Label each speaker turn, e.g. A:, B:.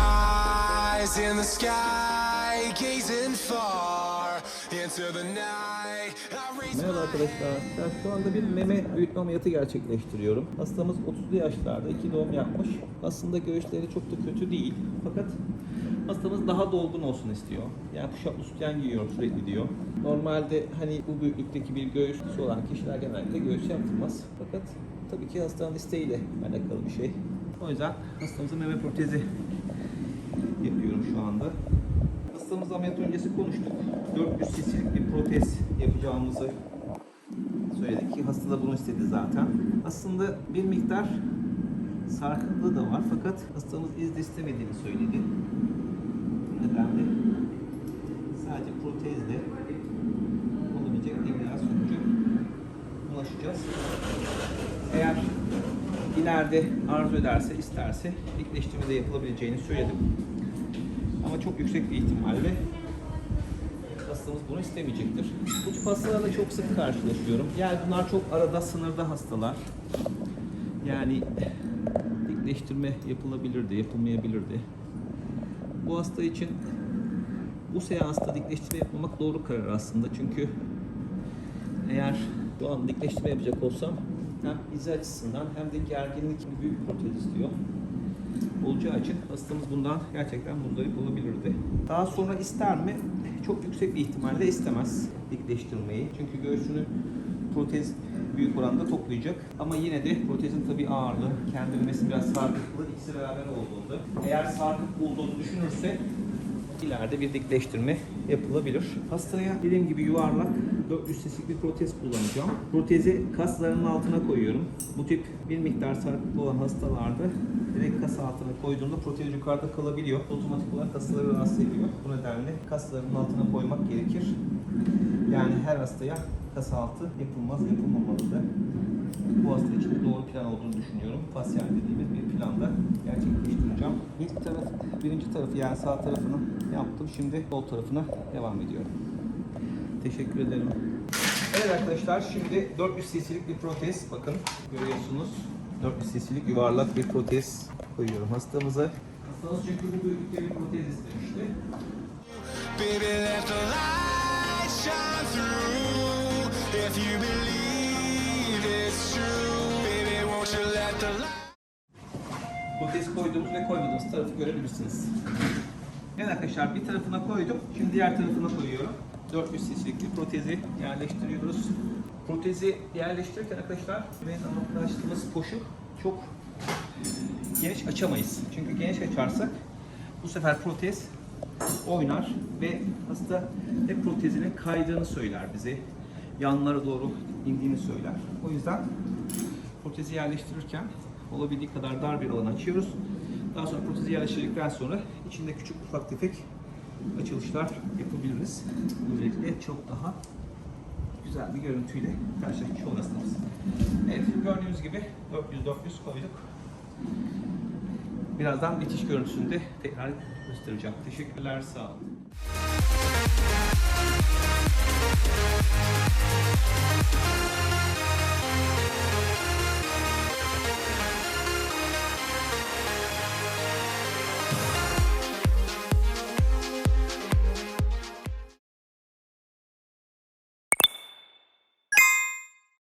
A: Eyes in the sky, gazing far
B: Merhaba arkadaşlar. Ben şu anda bir meme büyütme ameliyatı gerçekleştiriyorum. Hastamız 30'lu yaşlarda, iki doğum yapmış. Aslında göğüsleri çok da kötü değil. Fakat hastamız daha dolgun olsun istiyor. Yani kuşaklı sütyen giyiyor sürekli diyor. Normalde hani bu büyüklükteki bir göğüs olan kişiler genellikle göğüs yaptırmaz. Fakat tabii ki hastanın isteğiyle alakalı bir şey. O yüzden hastamızın meme protezi yapıyorum şu anda. Hastamız ameliyat öncesi konuştuk. 400 cc'lik bir protez yapacağımızı söyledik ki hasta da bunu istedi zaten. Aslında bir miktar sarkıklığı da var fakat hastamız iz istemediğini söyledi. Bu nedenle sadece protezle olabilecek en ideal sonuca ulaşacağız. Eğer ileride arzu ederse, isterse dikleştirme de yapılabileceğini söyledim. Ama çok yüksek bir ihtimalle hastamız bunu istemeyecektir. Bu tip hastalarla çok sık karşılaşıyorum. Yani bunlar çok arada sınırda hastalar. Yani dikleştirme yapılabilirdi, yapılmayabilirdi. Bu hasta için bu seansta dikleştirme yapmamak doğru karar aslında. Çünkü eğer şu an dikleştirme yapacak olsam hem izi açısından hem de gerginlik büyük protez istiyor olacağı için hastamız bundan gerçekten muzdarip olabilirdi. Daha sonra ister mi? Çok yüksek bir ihtimalle istemez dikleştirmeyi. Çünkü göğsünü protez büyük oranda toplayacak. Ama yine de protezin tabii ağırlığı, kendilmesi biraz sarkıklı, ikisi beraber olduğunda eğer sarkık bulduğunu düşünürse ileride bir dikleştirme yapılabilir. Hastaya dediğim gibi yuvarlak 400 cc'lik bir protez kullanacağım. Protezi kaslarının altına koyuyorum. Bu tip bir miktar sarkıklı olan hastalarda direkt kas altına koyduğunda protez yukarıda kalabiliyor. Otomatik olarak kasları rahatsız ediyor. Bu nedenle kaslarının altına koymak gerekir. Yani her hastaya kas altı yapılmaz, yapılmamalı da. Bu hasta için doğru plan olduğunu düşünüyorum. Fasyal dediğimiz bir planda gerçekleştireceğim. İlk taraf, birinci tarafı yani sağ tarafını yaptım. Şimdi sol tarafına devam ediyorum. Teşekkür ederim. Evet arkadaşlar şimdi 400 cc'lik bir protez bakın görüyorsunuz. 400 cc'lik yuvarlak bir protez koyuyorum hastamıza. Hastamız çünkü bu büyüklükte bir protez istemişti.
A: Baby,
B: Protez koyduğumuz ve koymadığımız tarafı görebilirsiniz. Evet arkadaşlar bir tarafına koydum. Şimdi diğer tarafına koyuyorum. 400 cc'lik protezi yerleştiriyoruz. Protezi yerleştirirken arkadaşlar benim anlatmıştığımız poşu çok geniş açamayız. Çünkü geniş açarsak bu sefer protez oynar ve hasta hep protezinin kaydığını söyler bize. Yanlara doğru indiğini söyler. O yüzden protezi yerleştirirken olabildiği kadar dar bir alan açıyoruz. Daha sonra protezi yerleştirdikten sonra içinde küçük ufak tefek açılışlar yapabiliriz. Böylelikle çok daha güzel bir görüntüyle karşılaşmış olacağız. Evet gördüğünüz gibi 400-400 koyduk. Birazdan bitiş görüntüsünü de tekrar göstereceğim. Teşekkürler, sağ olun.